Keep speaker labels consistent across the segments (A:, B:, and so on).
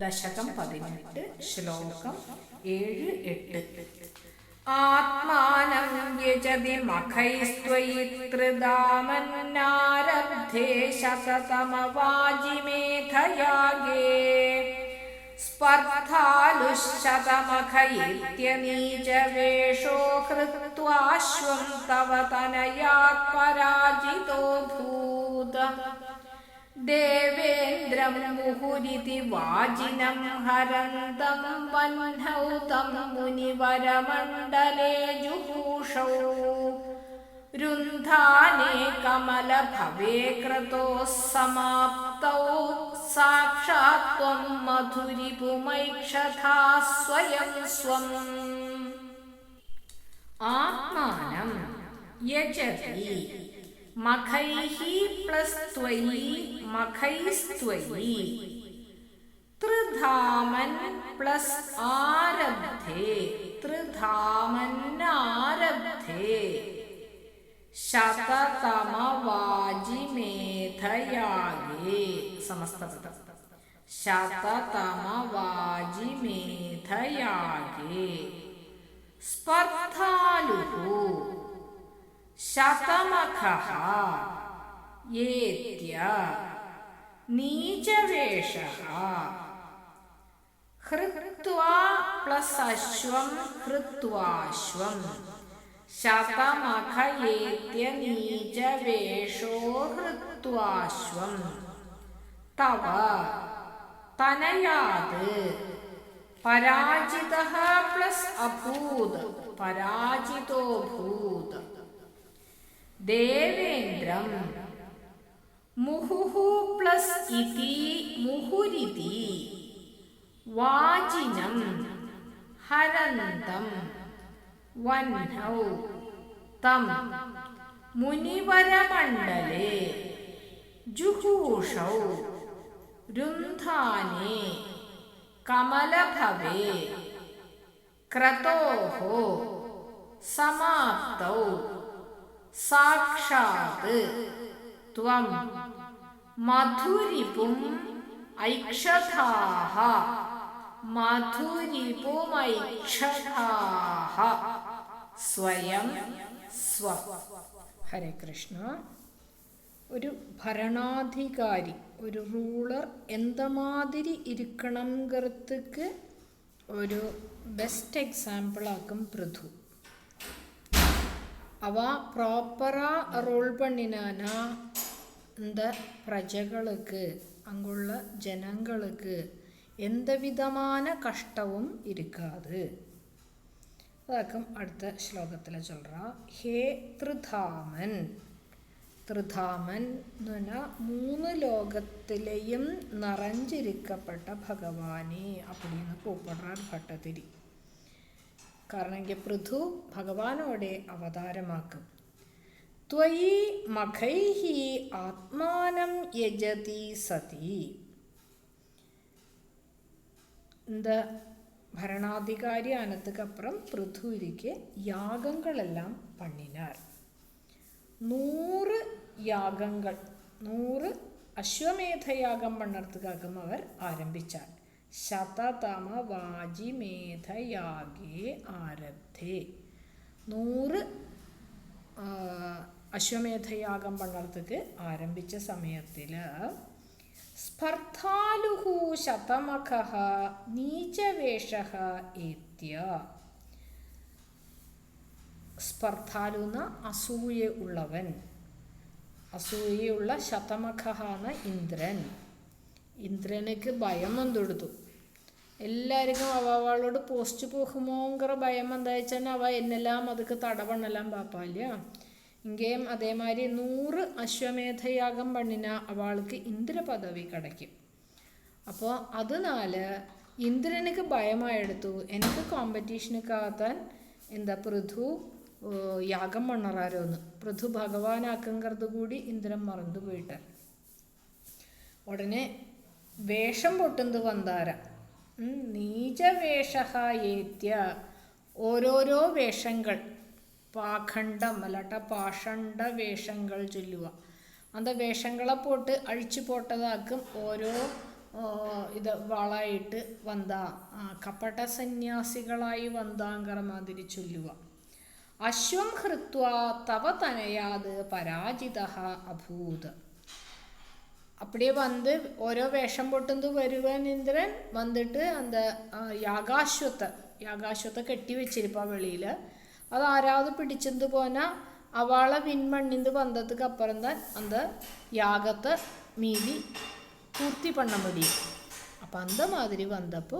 A: ദശകം പതിനെട്ട് ശ്ലോകം ഏഴ് എട്ട്. ആത്മാനം യജതി മഖൈസ്ത്വയി ത്രിദാമന്നാരബ്ധേ ശതതമവാജിമേധയാഗേ സ്പർദ്ധാലുശതമഖൈത്യനീചവേഷോ ഹൃത്വാശ്വം തവ തനയാത് പരാജിതോ ഭൂത. ദേവേന്ദ്രം മുഹുരിതി വാജിനം ഹരന്തം വഹ്നൗ മുനിവരമണ്ഡലേ ജുഹൂഷൗ. രുന്ധാനേ കമലഭവേ ക്രതോ സമാപ്തൗ. സാക്ഷാത് ത്വം മധുരിപുമൈക്ഷഥാ സ്വയം സ്വം. ആത്മാനം യജതി. മഖൈഃ പ്ലസ് ത്വയി മഖൈസ്ത്വയി ത്രിധാമൻ പ്ലസ് ആരബ്ധേ ത്രിധാമന്നാരബ്ധേ ശതതമവാജിമേധയാഗേ സമസ്തപദം ശതതമവാജിമേധയാഗേ സ്പർദ്ധാലുഃ ശതമഖഃ ഏത്യ നീചവേഷः ഹൃത്വാ പ്ലസ് അശ്വം ഹൃത്വാശ്വം ശതമഖ ഏത്യ നീചവേഷോ ഹൃത്വാശ്വം തവ തനയാത് പരാജിത പ്ലസ് അഭൂത് പരാജിതോ ഭൂത് ദേവേന്ദ്രം മുഹുഹു പ്ലസ് ഇതി മുഹുരിതി വാജിനം ഹരന്തം വഹ്നൗ തം മുനിവരമണ്ഡലേ ജുഹൂഷൗ രുന്ധാനേ കമലഭവേ ക്രതോः സമാപ്തൗ സാക്ഷാത് ത്വം. മധുരിപും ഐക്ഷതാഹ മധുരിപുമൈക്ഷതാഹ സ്വയം സ്വ. ഹരേ കൃഷ്ണ. ഒരു ഭരണാധികാരി ഒരു റൂളർ എന്തമാതിരി ഇരിക്കണംങ്കറത്തുക്ക് ഒരു ബെസ്റ്റ് എക്സാമ്പിളാക്കും പൃഥു. பிருது அவ ப்ராப்பராக ரோல் பண்ணினானா இந்த பிரஜைகளுக்கு அங்குள்ள ஜனங்களுக்கு எந்த விதமான கஷ்டமும் இருக்காது അതാക്കും അടുത്ത ശ്ലോകത്തിൽ ചൊല്ലുക ഹേ ത്രിധാമൻ ത്രിധാമൻ എന്ന് പറഞ്ഞാൽ മൂന്ന് ലോകത്തിലെയും നിറഞ്ഞിരിക്കപ്പെട്ട ഭഗവാനെ அப்படின்னு கூப்பிடுறார் ഭട്ടതിരി കാരണം എങ്കിൽ പൃഥു ഭഗവാനോടെ അവതാരമാക്കും. ത്വയി മഖൈഹി ആത്മാനം യജതി സതി. എന്താ? ഭരണാധികാരി അനത്തുക്കപ്പുറം പൃഥുവിരിക്ക് യാഗങ്ങളെല്ലാം പണ്ണിനാർ. നൂറ് യാഗങ്ങൾ നൂറ് അശ്വമേധയാഗം പണർത്തുകാക്കും അവർ ആരംഭിച്ചാൽ ശതതമ വാജിമേധയാഗേ ആരബ്ധേ. നൂറ് അശ്വമേധയാഗം പണ്ണർത്തുക്ക് ആരംഭിച്ച സമയത്തിൽ സ്പർദ്ധാലുഹു ശതമഖ നീചവേഷ ഏത്യ. സ്പർദ്ധാലു എന്ന അസൂയ ഉള്ളവൻ അസൂയയുള്ള എന്ന ഇന്ദ്രൻ. ഇന്ദ്രനക്ക് ഭയം വന്നെടുത്തു. എല്ലാവർക്കും അവ അവളോട് പോസ്റ്റ് പോകുമോങ്കറ ഭയം എന്താച്ചാൽ അവ എന്നെല്ലാം അതൊക്കെ തടവണ്ണെല്ലാം പാപ്പാല്ല ഇങ്ങേയും അതേമാതിരി നൂറ് അശ്വമേധയാഗം പണിന അവൾക്ക് ഇന്ദ്രപദവി കിടക്കും അപ്പോൾ അതിനാല് ഇന്ദ്രനക്ക് ഭയമായെടുത്തു. എനിക്ക് കോമ്പറ്റീഷനൊക്കെ ആകാൻ എന്താ പൃഥു യാഗം പണ്ണറാരോന്ന് പൃഥു ഭഗവാനാക്കങ്കറത് കൂടി ഇന്ദ്രൻ മറന്നു പോയിട്ട് ഉടനെ വേഷം പൊട്ടുന്നത് വന്താര. നീചവേഷഹേത്യ ഓരോരോ വേഷങ്ങൾ. പാഖണ്ഡം അല്ലാട്ട പാഷണ്ഡ വേഷങ്ങൾ ചൊല്ലുക. അത് വേഷങ്ങളെ പോട്ട് അഴിച്ചു പോട്ടതാക്കും. ഓരോ ഇത് വളായിട്ട് വന്ത കപട സന്യാസികളായി വന്താങ്കറ മാതിരി ചൊല്ലുക. അശ്വം ഹൃത്വ തവ തനയാത് പരാജിത അഭൂത്. அப்படியே வந்து ஓரோ வேஷம் போட்டு வருவன் இந்திரன் வந்துட்டு அந்த യാകാശ്വത്തെ യാകാശ്വത്തെ കെട്ടി വെച്ചിരിപ്പാ വെളിയിൽ അത് ആരാത് പിടിച്ചെന്ത് പോനാൽ അവളെ വിൺമണ്ണിന്ത് പന്തത്തുക്ക് അപ്പുറം தான் അന്ത യാഗത്തെ மீதி பூர்த்தி பண்ண முடியும் அப்போ அந்த மாதிரி வந்தப்போ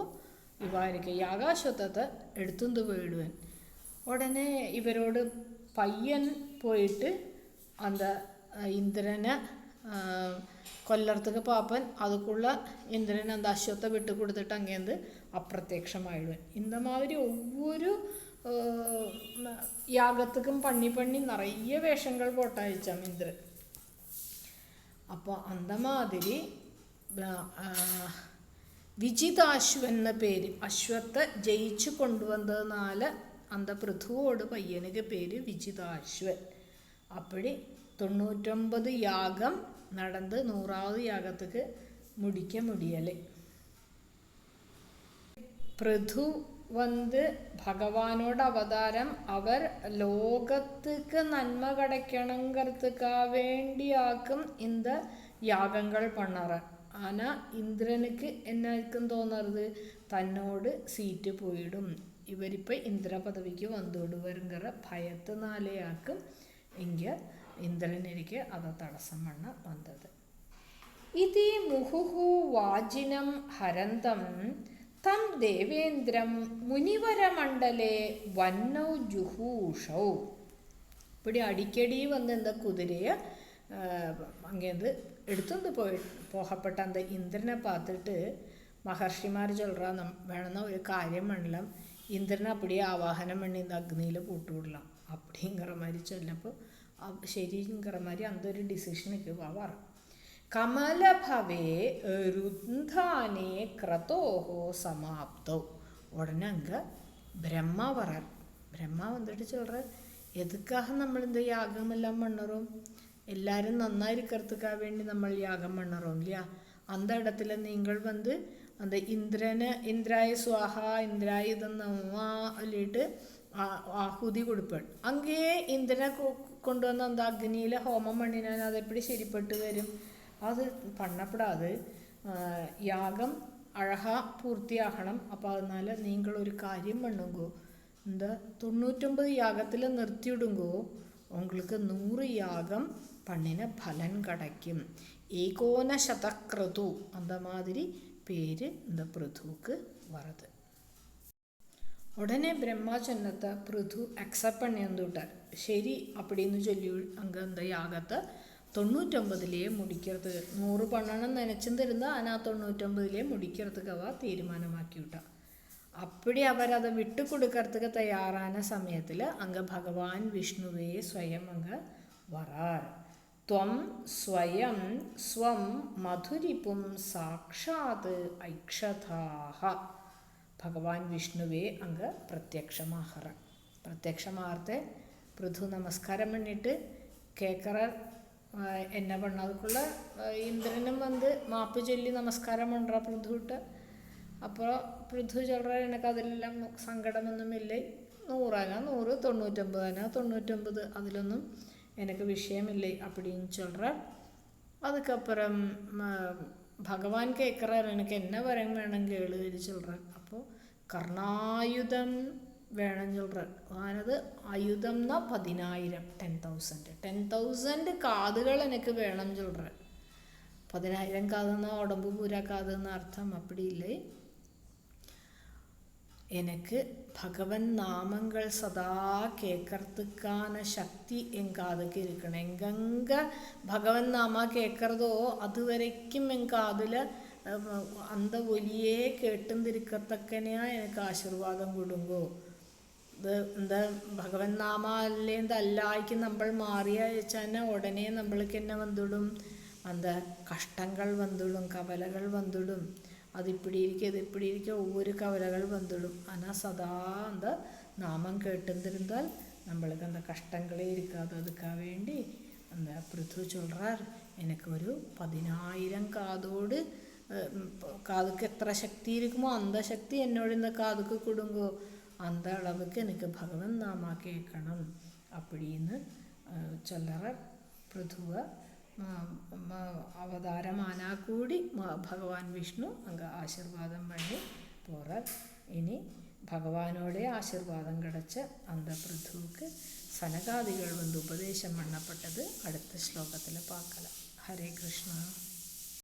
A: இவா இருக்க യാകാശ്വത്തത്തെ എടുത്തുകൊണ്ട് പോയിടുവൻ ഉടനെ ഇവരോട് പയ്യൻ പോയിട്ട് അന്ത ഇന്ദ്രനെ കൊല്ലർത്തുക്ക് പാപ്പൻ അതുക്കുള്ള ഇന്ദ്രൻ அந்த அஸ்வத்தை விட்டு கொடுத்துட்டு அங்கேருந்து அப்பிரத்யட்சமாயிடுவேன் இந்த மாதிரி ஒவ்வொரு யாகத்துக்கும் பண்ணி பண்ணி நிறைய வேஷங்கள் போட்டாயிச்சாம் இந்திரன் அப்போ அந்த மாதிரி വിജിതാശ്വന്ന പേര് അശ്വത്തെ ജയിച്ചു കൊണ്ടുവന്നതിനാല அந்த பிருத்துவோட பையனுக்கு பேர் விஜிதாஸ்வன் அப்படி தொண்ணூற்றொன்பது யாகம் നടന്ന് நூறாவது യാഗത്തേക്ക് മുടിക്ക முடியலை പൃഥു வந்து ഭഗവാനോട് അവതാരം അവർ ലോകത്തേക്ക് നന്മ கிடைக்கணுங்கிறதுக்கா വേണ്ടിയാക്കും ഇന്ത് യാഗങ്ങൾ പണറ. ആന ഇന്ദ്രനുക്ക് എന്നായിരിക്കും തോന്നരുത്? തന്നോട് സീറ്റ് പോയിടും. ഇവരിപ്പോൾ ഇന്ദ്ര പദവിക്ക് വന്നോട് വരുങ്കറ ഭയത്തിനാലെയാക്കും എങ്കിൽ ഇന്ദ്രനിരിക്ക് അത് തടസ്സം വണ്ണ് വന്നത് ഇതി മുഹുഹു വാജിനം ഹരന്തം തം ദേവേന്ദ്രം മുനിവരമണ്ഡലെ വന്നൗ ജുഹൂഷൗ இப்படி அடிக்கடி வந்து இந்த குதிரையை அங்கேருந்து எடுத்துட்டு போய் போகப்பட்ட அந்த இந்திரனை பார்த்துட்டு மகர்ஷிமார் சொல்கிறா நம் வேணும்னா ஒரு காரியம் பண்ணலாம் இந்திரனை அப்படியே ஆவாகனம் பண்ணி இந்த அக்னியில் போட்டு விடலாம் அப்படிங்கிற மாதிரி சொல்லப்போ ശരീരങ്കറമാതിരി അന്തൊരു ഡിസിഷൻ ഒക്കെ വാറ കമലഭവേ രുന്ധാനേ ക്രതോഹോ സമാപ്തോ. ഉടനെ അങ്ക ബ്രഹ്മ പറ. ബ്രഹ്മ വന്നിട്ട് ചിലർ എതുക്കാഹ നമ്മൾ എന്താ യാഗമെല്ലാം മണ്ണറും എല്ലാവരും നന്നായിരിക്കാൻ വേണ്ടി നമ്മൾ യാഗം മണ്ണറും ഇല്ല അന്ത ഇടത്തിൽ നിങ്ങൾ വന്ന് അന്ത ഇന്ദ്രന് ഇന്ദ്രായ സ്വാഹ ഇന്ദ്രായ ഇതെന്ന് അല്ലിട്ട് ആഹുതി കൊടുപ്പാണ്. അങ്ങേ ഇന്ധനെ കൊണ്ടുവന്ന എന്താ അഗ്നിയിലെ ഹോമം മണ്ണിനാൻ അതെപ്പടി ശരിപ്പെട്ട് വരും? അത് പണ്ണപ്പെടാതെ യാഗം അഴഹ പൂർത്തിയാക്കണം അപ്പോൾ അതിനാൽ നിങ്ങൾ ഒരു കാര്യം പണ്ണുങ്കോ എന്താ തൊണ്ണൂറ്റൊമ്പത് യാഗത്തിൽ നിർത്തിയിടുങ്കോ? ഉങ്ങൾക്ക് നൂറ് യാഗം പണ്ണിന് ഫലൻ കടയ്ക്കും. ഏകോന ശതക്രതു അന്തമാതിരി പേര് എന്താ பிருத்துவுக்கு വറത്. ഉടനെ ബ്രഹ്മ ചെന്നത്ത പൃഥു അക്സപ്പണ്യന്തുട്ടർ ശരി അപ്പടിയെന്ന് ചൊല്ലി അങ്കന്ത യാഗത്ത് തൊണ്ണൂറ്റൊമ്പതിലെ മുടിക്കർത്ത് നൂറ് പണ്ണണം നനച്ചും തരുന്ന അനാ തൊണ്ണൂറ്റൊമ്പതിലെ മുടിക്കർത്ത് കവ തീരുമാനമാക്കിയിട്ട. അപ്പടി അവരത് വിട്ടുകൊടുക്കർത്തുക തയ്യാറാന സമയത്തിൽ അങ്ക ഭഗവാൻ വിഷ്ണുവെ സ്വയം അങ്ക വരാർ. ത്വം സ്വയം സ്വം മധുരിപും സാക്ഷാത് ഐക്ഷതാഹ ഭഗവാൻ വിഷ്ണുവേ അങ്ങ് പ്രത്യക്ഷമാഹറ പ്രത്യക്ഷമാകത്തെ പൃഥു നമസ്കാരം பண்ணிட்டு கேட்குறார் என்ன பண்ணதுக்குள்ள இந்திரனும் வந்து மாப்பு சொல்லி நமஸ்காரம் பண்ணுறா பிருதுவிட்ட அப்புறம் பிருது சொல்கிறார் எனக்கு அதிலெல்லாம் സങ്കടമൊന്നുമില്ലേ നൂറാനാ നൂറ് തൊണ്ണൂറ്റൊമ്പതാനാ തൊണ്ണൂറ്റൊമ്പത് അതിലൊന്നും எனக்கு விஷயமில்லை அப்படின்னு சொல்கிறார் அதுக்கப்புறம் பகவான் கேட்குறார் எனக்கு என்ன வரம் வேணும் கேளு சொல்கிறார் അപ്പോൾ കർണായുധം വേണം ചിൽഡ്രൻ അതായത് ആയുധം എന്ന പതിനായിരം ടെൻ തൗസൻഡ് ടെൻ തൗസൻഡ് കാതുകൾ എനിക്ക് വേണം ചിൽഡ്രൻ പതിനായിരം കാതെന്ന ഉടമ്പ് പൂരാ പൂരാക്കാത് എന്ന അർത്ഥം അപ്പടിയില്ലേ എനിക്ക് ഭഗവൻ നാമങ്ങൾ സദാ കേക്കർത്തുക്കാന ശക്തി എങ്കാതുക്ക് ഇരിക്കണം. എങ്കെങ്ക ഭഗവൻ നാമ കേക്കറതോ അതുവരയ്ക്കും എങ്കാതിൽ അന്ത വലിയെ കേട്ടുന്നിരിക്കത്തക്കനെയാ എനിക്ക് ആശീർവാദം കൊടുങ്കോ? ഇത് എന്താ ഭഗവൻ നാമ അല്ലേ അല്ലായിക്ക് നമ്മൾ മാറിയ വെച്ചാൽ ഉടനെ നമ്മൾക്ക് തന്നെ വന്നിടും. എന്താ കഷ്ടങ്ങൾ വന്നിടും കവലകൾ വന്നിടും. അതിപ്പിടി ഇരിക്കും ഇതിപ്പിടി ഇരിക്കും ഒവ്വൊരു കവലകൾ വന്നിടും. അനാ സദാ എന്താ നാമം കേട്ടിരുന്നാൽ നമ്മൾക്ക് എന്താ കഷ്ടങ്ങളെ ഇരിക്കാതെ അതുക്കാൻ വേണ്ടി എന്താ പൃഥു ചൊല്ലാർ എനിക്കൊരു പതിനായിരം കാതോട് കാതുക്ക് എത്ര ശക്തി ഇരിക്കുമോ അന്ത ശക്തി എന്നോട് ഇന്ന് കാതുക്ക് കൊടുങ്കോ അന്ത அளவுக்கு എനിക്ക് ഭഗവൻ நாமா கேட்கணும் அப்படின்னு சொல்லற பிருதுவ அவதாரமானா ഭഗവാൻ വിഷ്ണു അങ്ങ് ആശീർവാദം വഴി പോറ. ഇനി ഭഗവാനോടെ ആശീർവാദം കിടച്ച് അന്ത പൃഥുക്ക് സനകാദികൾ വന്ന് ഉപദേശം മണ്ണപ്പെട്ടത് അടുത്ത ശ്ലോകത്തിൽ പാക്കലാം. ഹരേ കൃഷ്ണ.